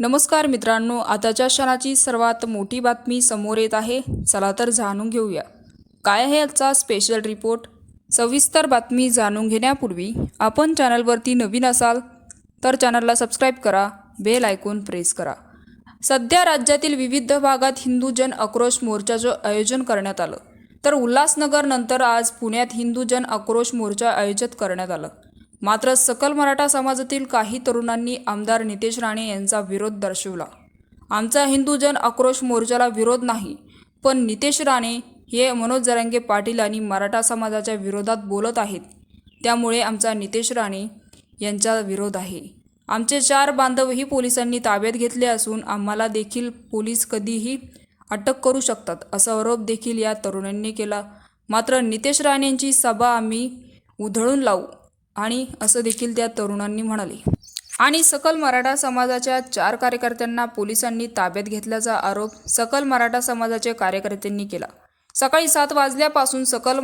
नमस्कार मित्रांनो आताच्या क्षणाची सर्वात मोठी बातमी समोर येत आहे. चला तर जाणून घेऊया. काय आहे आजचा स्पेशल रिपोर्ट सविस्तर बातमी जाणून घेण्यापूर्वी आपण चॅनलवरती नवीन असाल तर चॅनलला सबस्क्राईब करा बेल ऐकून प्रेस करा. सध्या राज्यातील विविध भागात हिंदू जन आक्रोश मोर्चाचं आयोजन करण्यात आलं. तर उल्हासनगर नंतर आज पुण्यात हिंदू जन आक्रोश मोर्चा आयोजित करण्यात आलं. मात्र सकल मराठा समाजातील काही तरुणांनी आमदार नितेश राणे यांचा विरोध दर्शवला. आमचा हिंदू जन आक्रोश मोर्चाला विरोध नाही पण नितेश राणे हे मनोज जरांगे पाटील आणि मराठा समाजाच्या विरोधात बोलत आहेत. त्यामुळे आमचा नितेश राणे यांचा विरोध आहे. आमचे चार बांधवही पोलिसांनी ताब्यात घेतले असून आम्हाला देखील पोलीस कधीही अटक करू शकतात असा आरोप देखील या तरुणांनी केला. मात्र नितेश राणेंची सभा आम्ही उधळून लावू. आणि असं देखील त्या तरुणांनी म्हणाले. आणि सकल मराठा समाजाच्या चार कार्यकर्त्यांना पोलिसांनी ताब्यात घेतल्याचा आरोप सकल मराठा समाजाच्या कार्यकर्त्यांनी केला. सकाळी सात वाजल्यापासून सकल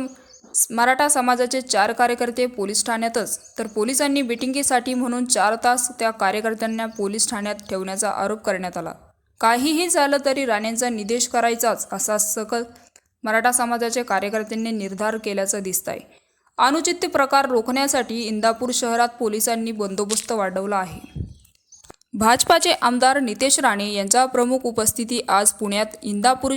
मराठा समाजाचे चार कार्यकर्ते पोलीस ठाण्यातच तर पोलिसांनी मिटिंगीसाठी म्हणून चार तास त्या कार्यकर्त्यांना पोलीस ठाण्यात ठेवण्याचा आरोप करण्यात आला. काहीही झालं तरी राणेंचा निदेश करायचाच असा सकल मराठा समाजाच्या कार्यकर्त्यांनी निर्धार केल्याचं दिसत आहे अनुचित प्रकार रोखण्यासाठी इंदापूर शहरात पोलिसांनी बंदोबस्त वाढवला आहे. भाजपाचे आमदार नितेश राणे यांच्या प्रमुख उपस्थिती आज पुण्यात इंदापूर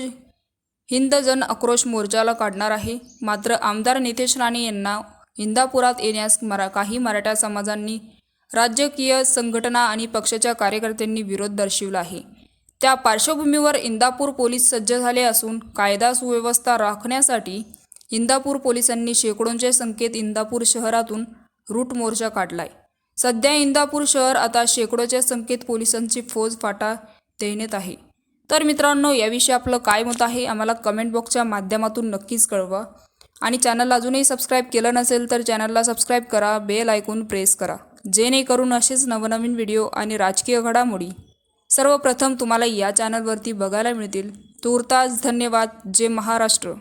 हिंद जन आक्रोश मोर्चाला काढणार आहे. मात्र आमदार नितेश राणे यांना इंदापुरात येण्यास मरा काही मराठा समाजांनी राजकीय संघटना आणि पक्षाच्या कार्यकर्त्यांनी विरोध दर्शविला आहे. त्या पार्श्वभूमीवर इंदापूर पोलीस सज्ज झाले असून कायदा सुव्यवस्था राखण्यासाठी इंदापूर पोलिसांनी शेकडोंचे संकेत इंदापूर शहरातून रूट मोर्चा काढलाय. सध्या इंदापूर शहर आता शेकडोच्या संकेत पोलिसांची फौज फाटा देण्यात आहे. तर मित्रांनो याविषयी आपलं काय मत आहे आम्हाला कमेंट बॉक्सच्या माध्यमातून नक्कीच कळवा. आणि चॅनल अजूनही सबस्क्राईब केलं नसेल तर चॅनलला सबस्क्राईब करा बेल ऐकून प्रेस करा. जेणेकरून असेच नवनवीन व्हिडिओ आणि राजकीय घडामोडी सर्वप्रथम तुम्हाला या चॅनलवरती बघायला मिळतील. तूर्तास धन्यवाद. जे महाराष्ट्र.